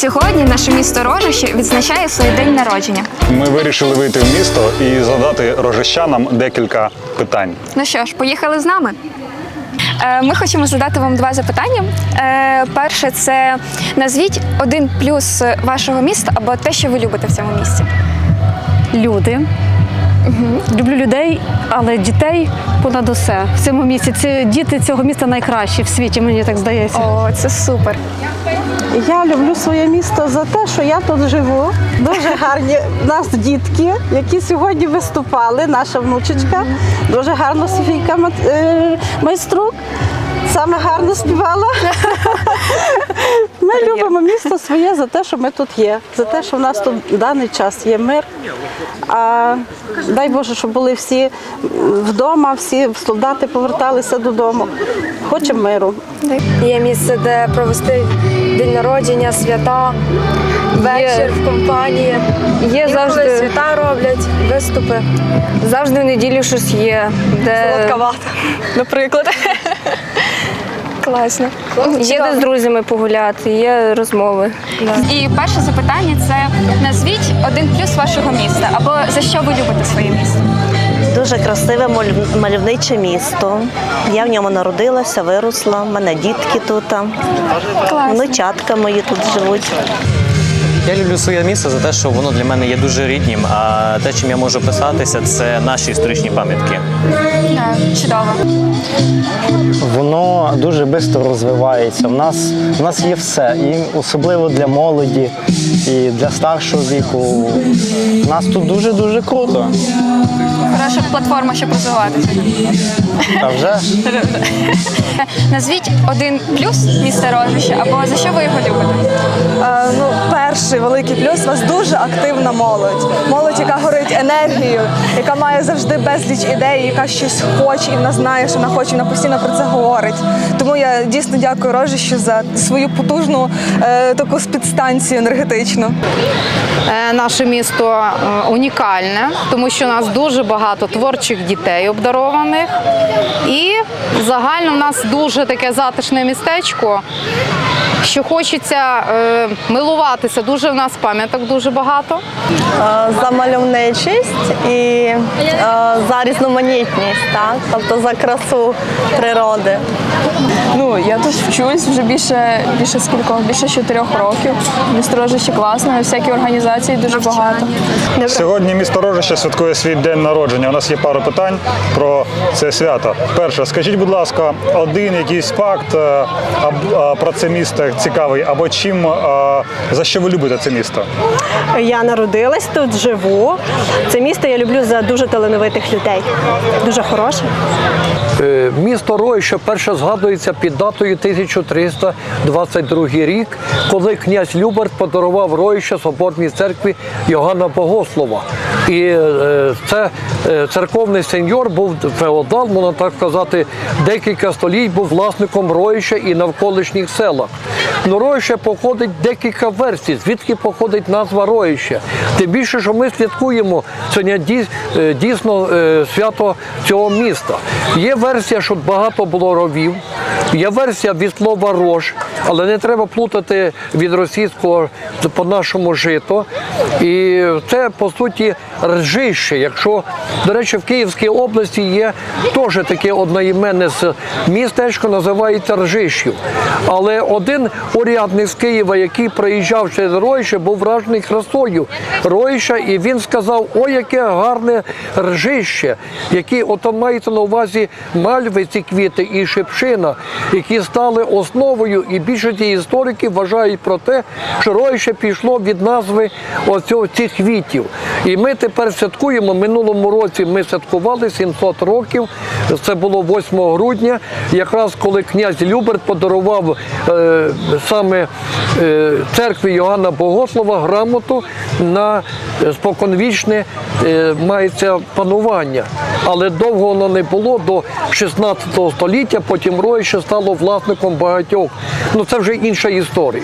Сьогодні наше місто Рожище відзначає свій день народження. Ми вирішили вийти в місто і задати рожищанам декілька питань. Ну що ж, поїхали з нами. Е, Ми хочемо задати вам два запитання. Е, Перше це назвіть один плюс вашого міста або те, що ви любите в цьому місті. люди. Люблю людей, але дітей понад усе в цьому місті. Ці діти цього міста найкращі в світі, мені так здається. О, це супер. Я люблю своє місто за те, що я тут живу. Дуже гарні У нас дітки, які сьогодні виступали. Наша внучечка, дуже гарно Софійка е, майструк. Саме гарно співала. Ми любимо місто своє за те, що ми тут є, за те, що в нас тут в даний час є мир. А дай Боже, щоб були всі вдома, всі солдати поверталися додому. Хочемо миру. Є місце, де провести день народження, свята, вечір в компанії. Є завжди, свята роблять, виступи. завжди в неділю щось є, де Солодковато. наприклад. Класно. Є де з друзями погуляти, є розмови. І перше запитання це назвіть один плюс вашого міста або за що ви любите своє місто. Дуже красиве маль- мальовниче місто. Я в ньому народилася, виросла. У мене дітки тут. Внучатка мої тут живуть. Я люблю своє місто за те, що воно для мене є дуже ріднім. А те, чим я можу писатися, це наші історичні пам'ятки. Так, чудово. Воно дуже швидко розвивається. У нас, у нас є все, і особливо для молоді, і для старшого віку. У нас тут дуже-дуже круто. Хороша платформа, щоб розвиватися. А вже ж Назвіть один плюс міста Рожище або за що ви його любите. Е, Ну, перший великий плюс у вас дуже активна молодь. Молодь, яка горить енергією, яка має завжди безліч ідей, яка щось хоче, і вона знає, що вона хоче, вона постійно про це говорить. Тому я дійсно дякую Рожищу за свою потужну е, таку спідстанцію енергетичну. Е, Наше місто е, унікальне, тому що у нас дуже багато творчих дітей обдарованих. І загально в нас дуже таке затишне містечко, що хочеться е, милуватися. Дуже в нас пам'яток дуже багато. за мальовничість і е, за різноманітність, так? тобто за красу природи. Ну, я тут вчусь вже більше, більше скількох, більше чотирьох років. Місто Рожище класне, всякі організації дуже багато. Сьогодні місто Рожище святкує свій день народження. У нас є пару питань про це свято. Перше, скажіть, будь ласка, один якийсь факт е, е, про це місто цікавий, або чим е, за що ви любите це місто? Я народилась тут, живу. Це місто я люблю за дуже талановитих людей. Дуже хороше. Е, Місто Ройще перше згадується під датою 1322 рік, коли князь Люберт подарував Ройще соборній церкві Йоганна Богослова. І е, це е, церковний сеньор був феодал, можна так сказати, декілька століть був власником Ройща і навколишніх селах. Ну, Ройще походить декілька версій, звідки походить назва Ройще. Тим більше, що ми святкуємо сьогодні е, дійсно е, свято цього міста. Є версія, що багато було ровів, є версія від слова рож, але не треба плутати від російського по-нашому жито. І це по суті ржище. Якщо, до речі, в Київській області є теж таке одноіменне містечко, називається Ржищів. Але один урядник з Києва, який приїжджав через Ройще, був вражений красою Ройща, і він сказав: ой, яке гарне ржище, які ото мається на увазі мальви, ці квіти і шипшина, які стали основою, і більшість істориків вважають про те, що Ройще пішло від назви оцього цих квітів. І ми тепер святкуємо. Минулому році ми святкували 700 років. Це було 8 грудня, якраз коли князь Люберт подарував е, саме е, церкві Йоганна Богослова грамоту на споконвічне е, мається панування. Але довго воно не було до 16 століття, потім Ройще стало власником багатьох. Ну це вже інша історія.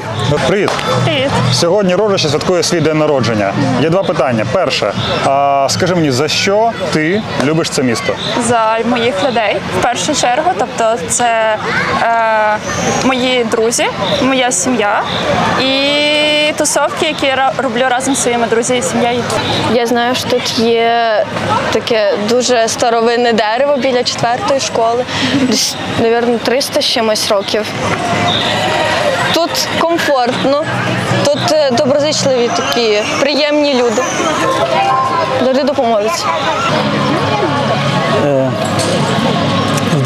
Привіт. Привіт. Сьогодні Рожище святкує свій день народження. Є два питання. Перше, а, скажи мені, за що ти любиш це місто? За моїх людей в першу чергу. Тобто, це е, мої друзі, моя сім'я і тусовки, які я роблю разом зі своїми друзями і сім'єю. Я знаю, що тут є таке дуже старовинне дерево біля четвертої школи, десь, мабуть, 300 з чимось років. Тут комфортно, тут е, доброзичливі такі, приємні люди. Завжди допоможуть.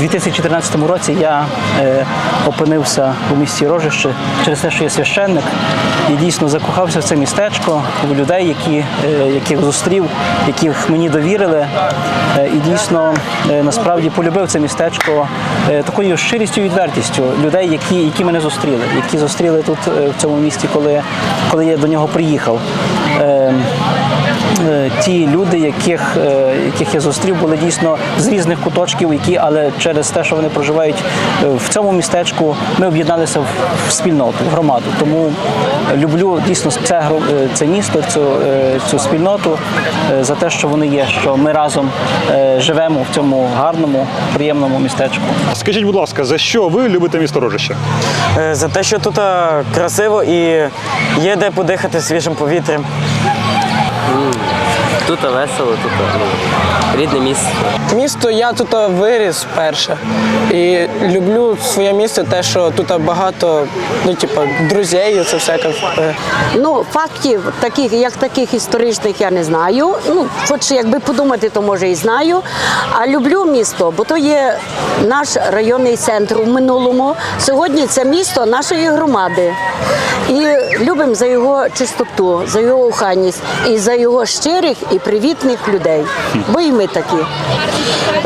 У 2014 році я е, опинився у місті Рожище через те, що я священник, і дійсно закохався в це містечко, в людей, які, е, яких зустрів, яких мені довірили. Е, і дійсно е, насправді полюбив це містечко е, такою щирістю і відвертістю людей, які, які мене зустріли, які зустріли тут е, в цьому місті, коли, коли я до нього приїхав. Е, е, ті люди, яких, е, яких я зустрів, були дійсно з різних куточків, які, але через те, що вони проживають е, в цьому містечку, ми об'єдналися в, спільноту, в громаду. Тому люблю дійсно це, е, це місто, цю, е, цю спільноту за те, що вони є, що ми разом живемо в цьому гарному, приємному містечку. Скажіть, будь ласка, за що ви любите місто Рожище? За те, що тут красиво і є де подихати свіжим повітрям. Тут весело, тут ну, рідне місце. Місто я тут виріс перше. І люблю своє місце, те, що тут багато, ну, типу, друзей, це всяке. Ну, фактів таких, як таких історичних, я не знаю. Ну, хоч якби подумати, то може і знаю. А люблю місто, бо то є наш районний центр у минулому. Сьогодні це місто нашої громади. І любимо за його чистоту, за його охайність і за його щирих і привітних людей. Бо і ми такі.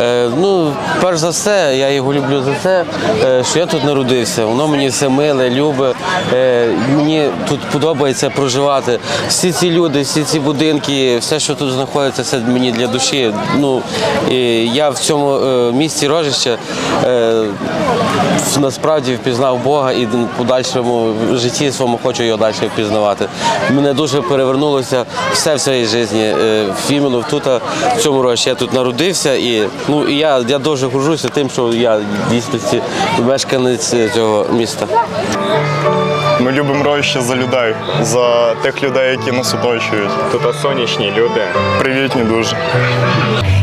Е, ну, перш за все, я його люблю за те, е, що я тут народився. Воно мені все миле, любе. Е, мені тут подобається проживати. Всі ці люди, всі ці будинки, все, що тут знаходиться, це мені для душі. Ну, і я в цьому е, місті Рожище е, насправді впізнав Бога і в подальшому житті своєму хочу його далі впізнавати. Мене дуже перевернулося все в своїй житті. Е, іменно тут, в цьому році. Я тут народився і ну і я, я дуже горжуся тим, що я дійсно мешканець цього міста. Ми любимо Ройще за людей, за тих людей, які нас оточують. Тут сонячні люди. Привітні дуже.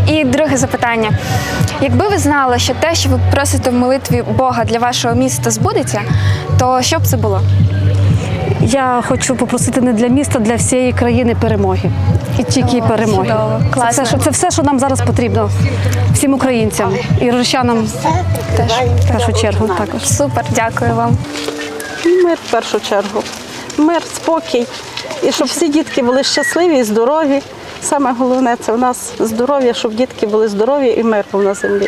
І друге запитання. Якби ви знали, що те, що ви просите в молитві Бога для вашого міста збудеться, то що б це було? Я хочу попросити не для міста, для всієї країни перемоги. І тільки перемоги. чудово. Це все, що, це все, що нам зараз потрібно. Всім українцям і рожищанам теж в першу чергу також. Супер, дякую вам. Мир в першу чергу. Мир, спокій. І щоб всі дітки були щасливі і здорові. Саме головне це в нас здоров'я, щоб дітки були здорові і мир був на землі.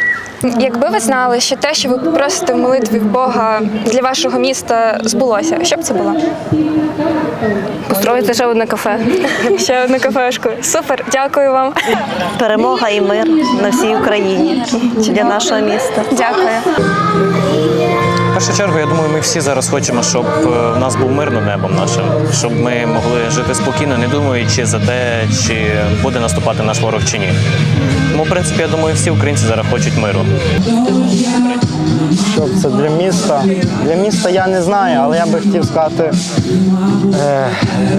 Якби ви знали, що те, що ви просите в молитві в Бога для вашого міста збулося, що б це було? Построїти ще одне кафе. Ще одну кафешку. Супер, дякую вам. Перемога і мир на всій Україні для нашого міста. Дякую. Першу чергу, я думаю, ми всі зараз хочемо, щоб е, в нас був мир над небом нашим, щоб ми могли жити спокійно, не думаючи за те, чи буде наступати наш ворог чи ні. Тому, в принципі, я думаю, всі українці зараз хочуть миру. Що це для міста? Для міста я не знаю, але я би хотів сказати е,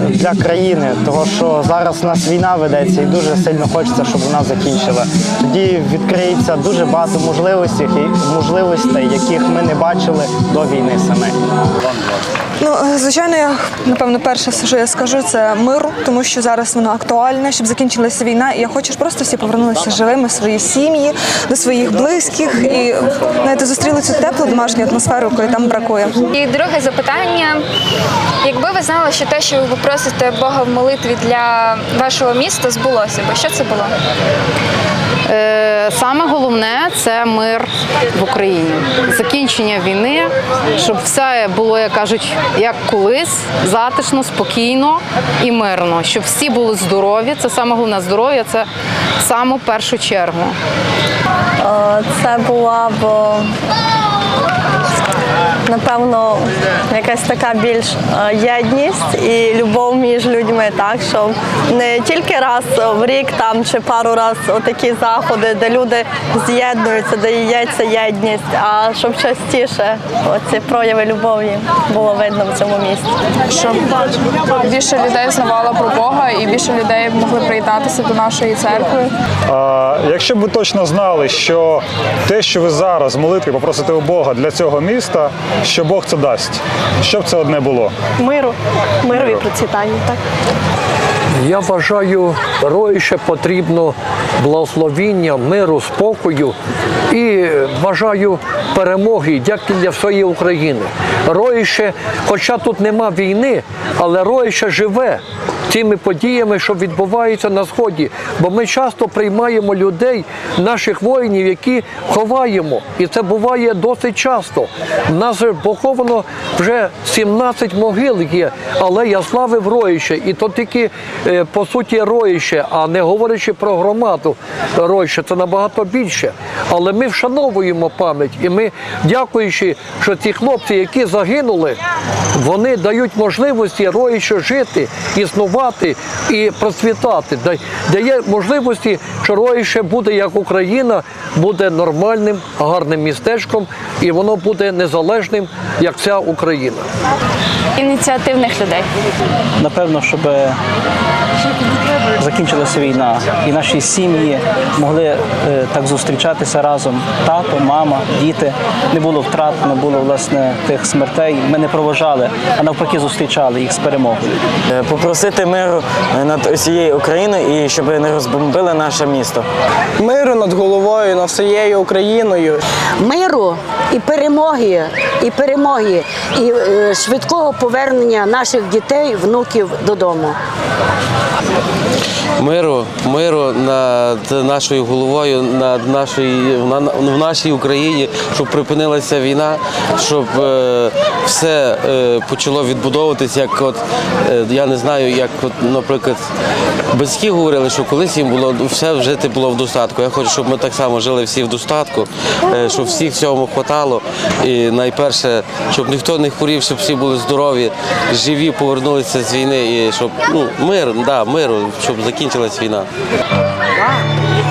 для країни, тому що зараз у нас війна ведеться і дуже сильно хочеться, щоб вона закінчила. Тоді відкриється дуже багато можливостей, можливостей, яких ми не бачили до війни самої. Ну, е, звичайно, я напевно перше, що я скажу, це миру, тому що зараз воно актуальне, щоб закінчилася війна. І я хочу, щоб просто всі повернулися живими свої сім'ї, до своїх близьких і знаєте, зустріли цю теплу домашню атмосферу, якої там бракує. І друге запитання. Якби ви знали, що те, що ви попросите Бога в молитві для вашого міста, збулося би, що це було? Е, Саме головне це мир в Україні, закінчення війни, щоб все було, як кажуть, як колись, затишно, спокійно і мирно, щоб всі були здорові. Це саме головне здоров'я, це саме першу чергу. Е, Це була б напевно якась така більш е, єдність і любов між людьми, так щоб не тільки раз в рік там чи пару раз отакі заходи, де люди з'єднуються, де єднається єдність, а щоб частіше оці прояви любові було видно в цьому місті. Щоб більше людей знавало про Бога і більше людей могли приєднатися до нашої церкви. А, якщо б ви точно знали, що те, що ви зараз молитві попросите у Бога для цього міста, що Бог це дасть, що б це одне було? Миру, миру і процвітання, так. Я вважаю, роїще потрібно благословіння, миру, спокою і бажаю перемоги як і для всієї України. Роїще, хоча тут нема війни, але роїще живе тими подіями, що відбуваються на сході. Бо ми часто приймаємо людей, наших воїнів, які ховаємо. І це буває досить часто. У нас поховано вже 17 могил є, але я славив роїще. І то тільки е, по суті роїще, а не говорячи про громаду роїще, це набагато більше. Але ми вшановуємо пам'ять, і ми, дякуючи, що ці хлопці, які загинули, вони дають можливості роїще жити, існувати і процвітати. Дає можливості, що роїще буде як Україна, буде нормальним, гарним містечком, і воно буде незалежним, як вся Україна. Ініціативних людей. Напевно, щоб закінчилася війна, і наші сім'ї могли е, так зустрічатися разом. Тато, мама, діти. Не було втрат, не було власне тих смертей. Ми не проважали, а навпаки зустрічали їх з перемогою. Е, Попросити миру над усією Україною і щоб не розбомбили наше місто. Миру над головою, над всією Україною. Миру і перемоги, і перемоги, і е, швидкого повернення наших дітей, внуків додому. Миру, миру над нашою головою, над нашою на- в нашій Україні, щоб припинилася війна, щоб е, все е, почало відбудовуватись, як от е, я не знаю, як от, наприклад, батьки говорили, що колись їм було все жити було в достатку. Я хочу, щоб ми так само жили всі в достатку, е, щоб всіх всього хватало. І найперше, щоб ніхто не хворів, щоб всі були здорові, живі, повернулися з війни і щоб ну мир, да, миру, щоб закінчилась війна.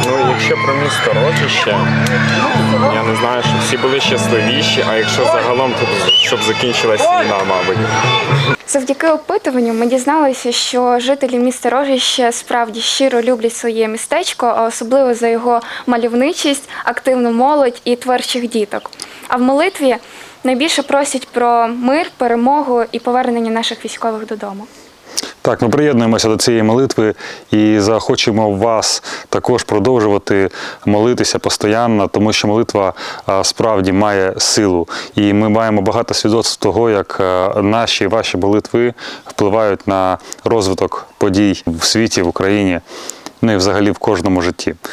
Ну, якщо про місто Рожище, я не знаю, щоб всі були щасливіші, а якщо загалом, то щоб закінчилась війна, мабуть. Завдяки опитуванню ми дізналися, що жителі міста Рожище справді щиро люблять своє містечко, а особливо за його мальовничість, активну молодь і творчих діток. А в молитві найбільше просять про мир, перемогу і повернення наших військових додому. Так, ми приєднуємося до цієї молитви і захочемо вас також продовжувати молитися постійно, тому що молитва справді має силу. І ми маємо багато свідоцтв того, як наші ваші молитви впливають на розвиток подій в світі, в Україні, ну і взагалі в кожному житті.